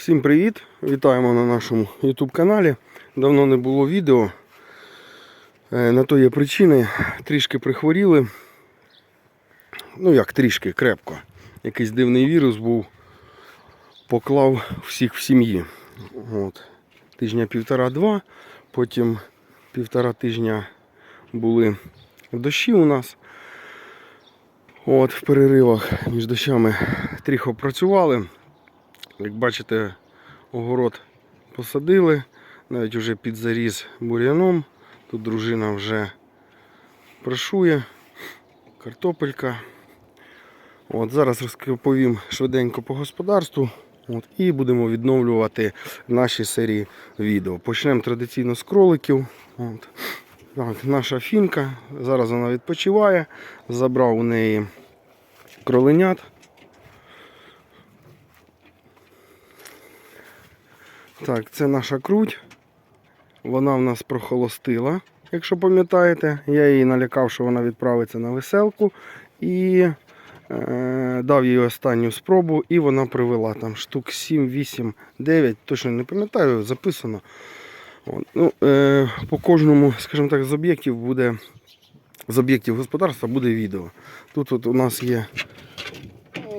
Всім привіт! Вітаємо на нашому YouTube каналі. Давно не було відео. Е, На то є причини. Трішки прихворіли. Ну як трішки, крепко. Якийсь дивний вірус був. Поклав всіх в сім'ї. От. Тижня півтора-два. Потім півтора тижня були дощі у нас. От, в переривах між дощами трохи працювали. Як бачите, огород посадили, навіть вже під заріз бур'яном. Тут дружина вже прошує, картопелька. От, зараз розповім швиденько по господарству. От, і будемо відновлювати наші серії відео. Почнемо традиційно з кроликів. От. Так, наша фінка. Зараз вона відпочиває. Забрав у неї кроленят. Так, це наша круть. Вона в нас прохолостила, якщо пам'ятаєте. Я її налякав, що вона відправиться на веселку. І е, дав їй останню спробу, і вона привела там штук 7, 8, 9, точно не пам'ятаю, записано. Ну, е, по кожному, скажімо так, з об'єктів буде. З об'єктів господарства буде відео. Тут от у нас є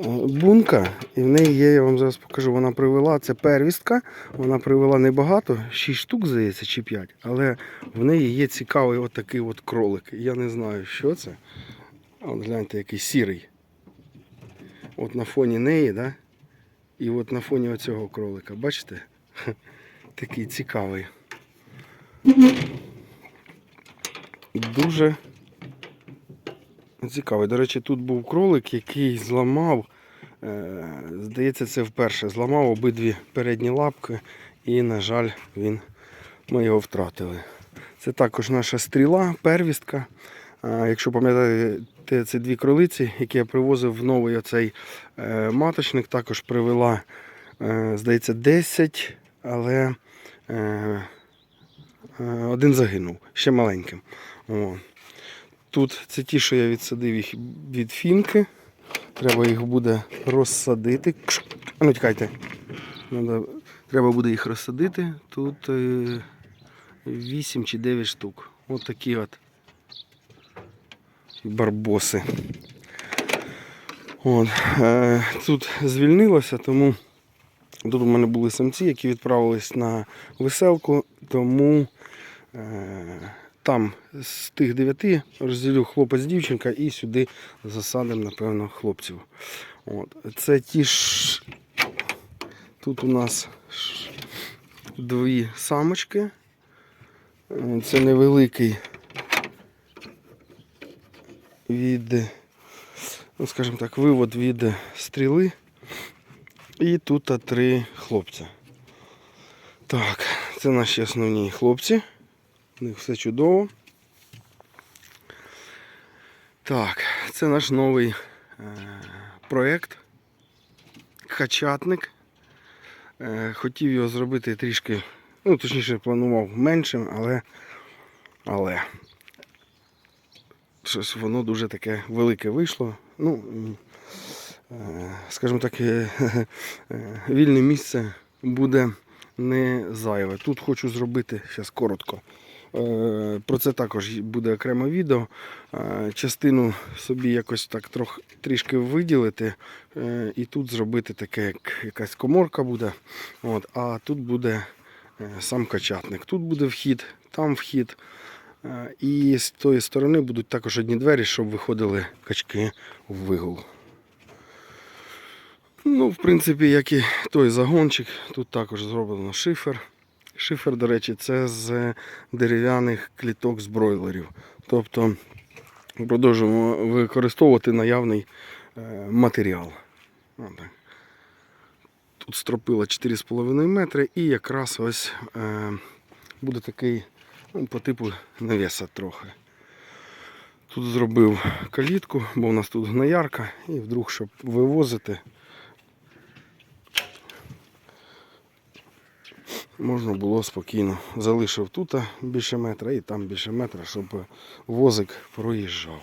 бунка, і в неї є, я вам зараз покажу, вона привела, це первістка, вона привела небагато, 6 штук, здається, чи 5, але в неї є цікавий отакий от кролик. Я не знаю, що це. От гляньте, який сірий. От на фоні неї, да? і от на фоні оцього кролика, бачите? Такий цікавий. Дуже цікавий. До речі, тут був кролик, який зламав, е, здається, це вперше зламав обидві передні лапки і, на жаль, він, ми його втратили. Це також наша стріла, первістка. Якщо пам'ятаєте, це дві кролиці, які я привозив в новий оцей е, маточник, також привела, е, здається, 10, але один загинув, ще маленьким. О. Тут це ті, що я відсадив їх від фінки. Треба їх буде розсадити. Ну тікайте. Треба буде їх розсадити. Тут е, 8 чи 9 штук. Ось такі от барбоси. От, е, тут звільнилося, тому тут у мене були самці, які відправились на веселку, тому е, там з тих дев'яти розділю хлопець дівчинка і сюди засадимо, напевно, хлопців. От. Це ті ж. Тут у нас дві самочки. Це невеликий від, ну, скажімо так, вивод від стріли. І тут три хлопця. Так, це наші основні хлопці. У них все чудово. Так, це наш новий е, проєкт. Хачатник. Е, хотів його зробити трішки, ну, точніше, планував меншим, але, але щось воно дуже таке велике вийшло. Ну, е, скажімо так, вільне місце буде не зайве. Тут хочу зробити зараз коротко. Е, Про це також буде окреме відео. Е, Частину собі якось так трох, трішки виділити е, і тут зробити таке, як якась коморка буде. От, а тут буде сам качатник. Тут буде вхід, там вхід. І з тої сторони будуть також одні двері, щоб виходили качки в вигул. Ну, в принципі, як і той загончик, тут також зроблено шифер. Шифер, до речі, це з дерев'яних кліток з бройлерів. Тобто продовжуємо використовувати наявний е, матеріал. Тут стропила 4,5 метри і якраз ось е, буде такий ну, по типу навіса трохи. Тут зробив калітку, бо у нас тут гноярка, і вдруг, щоб вивозити, можна було спокійно. Залишив тут більше метра і там більше метра, щоб возик проїжджав.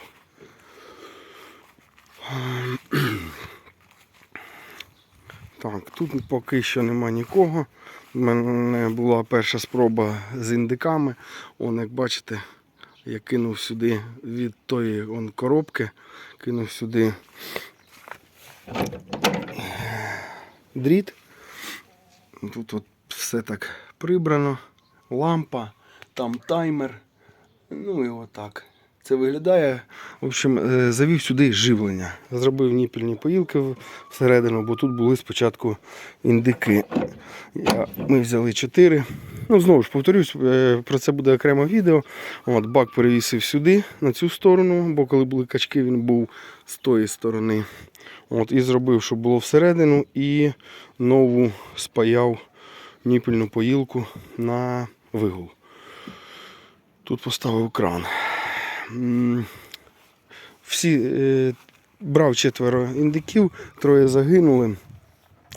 Так, тут поки що нема нікого. У мене була перша спроба з індиками. Он, як бачите, я кинув сюди від тої он, коробки, кинув сюди дріт. Тут от все так прибрано. Лампа, там таймер. Ну і отак. Це виглядає. В общем, е, завів сюди живлення. Зробив ніпільні поїлки всередину, бо тут були спочатку індики. Ми взяли 4. Ну, знову ж повторюсь, е, про це буде окреме відео. От, бак перевісив сюди, на цю сторону, бо коли були качки, він був з тої сторони. От, і зробив, щоб було всередину, і нову спаяв ніпільну поїлку на вигул. Тут поставив кран. Всі е, брав четверо індиків, троє загинули.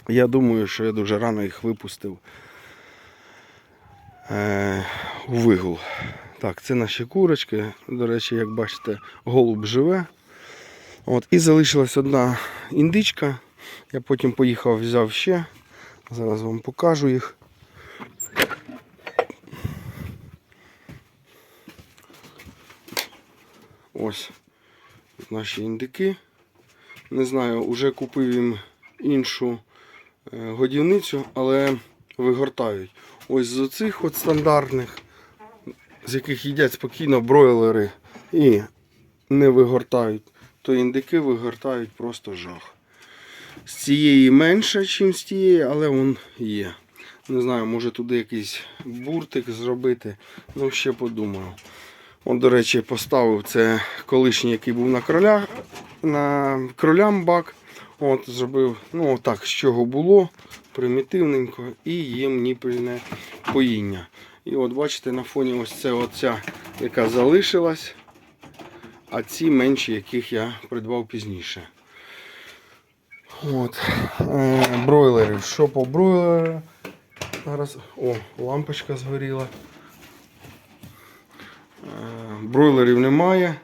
Я думаю, що я дуже рано їх випустив е, у вигул. Так, це наші курочки. До речі, як бачите, голуб живе. От, і залишилась одна індичка. Я потім поїхав, взяв ще. Зараз вам покажу їх. Ось наші індики. Не знаю, вже купив їм іншу е, годівницю, але вигортають. Ось з оцих от стандартних, з яких їдять спокійно бройлери і не вигортають, то індики вигортають просто жах. З цієї менше, ніж з тієї, але він є. Не знаю, може туди якийсь буртик зробити. Ну, ще подумаю. От, до речі, поставив це колишній, який був на кролях, на кролям бак. От, зробив, ну так, з чого було, примітивненько, і їм ніпельне поїння. І от бачите, на фоні ось це оця, яка залишилась, а ці менші, яких я придбав пізніше. От. Е, бройлери. Що по бройлеру? Зараз. О, лампочка згоріла. Бройлерів немає.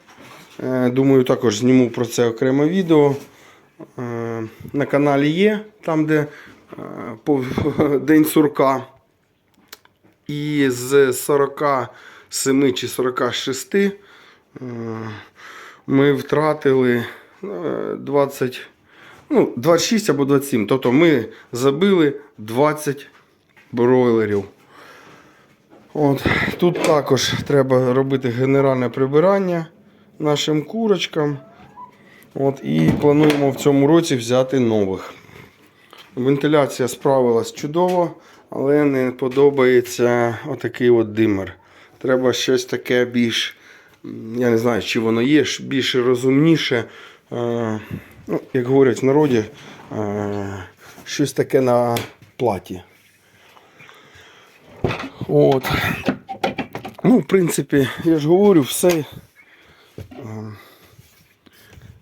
Е, Думаю, також зніму про це окреме відео. Е, На каналі є, там, де е, День сурка. І з 47 чи 46 е, ми втратили е, 20, ну, 26 або 27. Тобто ми забили 20 бройлерів. От, тут також треба робити генеральне прибирання нашим курочкам. От, і плануємо в цьому році взяти нових. Вентиляція справилась чудово, але не подобається отакий от димер. Треба щось таке більш, я не знаю, чи воно є, більш розумніше. Е, ну, як говорять в народі, е, щось таке на платі. От. Ну, в принципі, я ж говорю, все. е,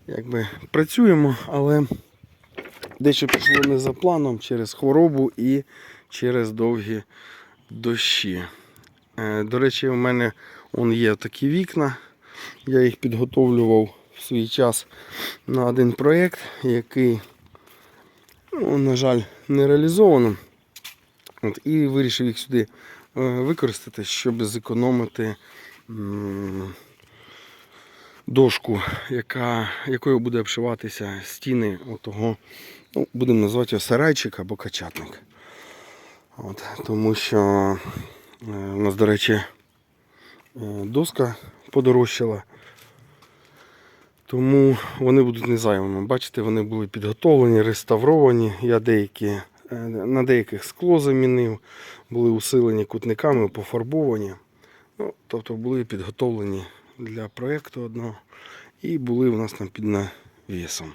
Якби працюємо, але дещо пішло не за планом через хворобу і через довгі дощі. Е, До речі, у мене он є такі вікна. Я їх підготовлював в свій час на один проєкт, який, ну, на жаль, не реалізовано. От, і вирішив їх сюди використати, щоб зекономити дошку, яка, якою буде обшиватися стіни отого, ну, будемо називати його сарайчик або качатник. От, тому що е, у нас, до речі, е, доска подорожчала. Тому вони будуть незайманими. Бачите, вони були підготовлені, реставровані. Я деякі, е, на деяких скло замінив, були усилені кутниками, пофарбовані. Ну, тобто були підготовлені для проєкту одного і були у нас там під навісом.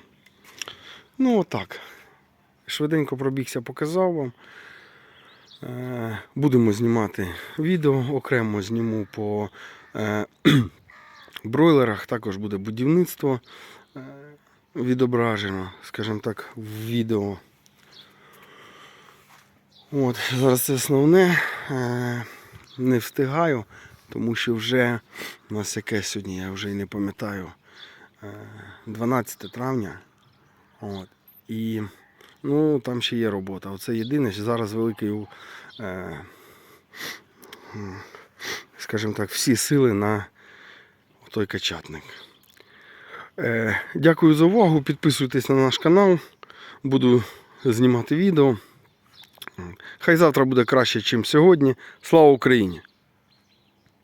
Ну, отак. Швиденько пробігся, показав вам. Е, Будемо знімати відео, окремо зніму по е, бройлерах, також буде будівництво е, відображено, скажімо так, в відео. От, зараз це основне. Е, Не встигаю, тому що вже у нас яке сьогодні, я вже й не пам'ятаю. е, 12 травня. От, і Ну, там ще є робота. Оце єдине, що зараз великий, е, скажімо так, всі сили на той качатник. Е, дякую за увагу. Підписуйтесь на наш канал. Буду знімати відео. Хай завтра буде краще, ніж сьогодні. Слава Україні!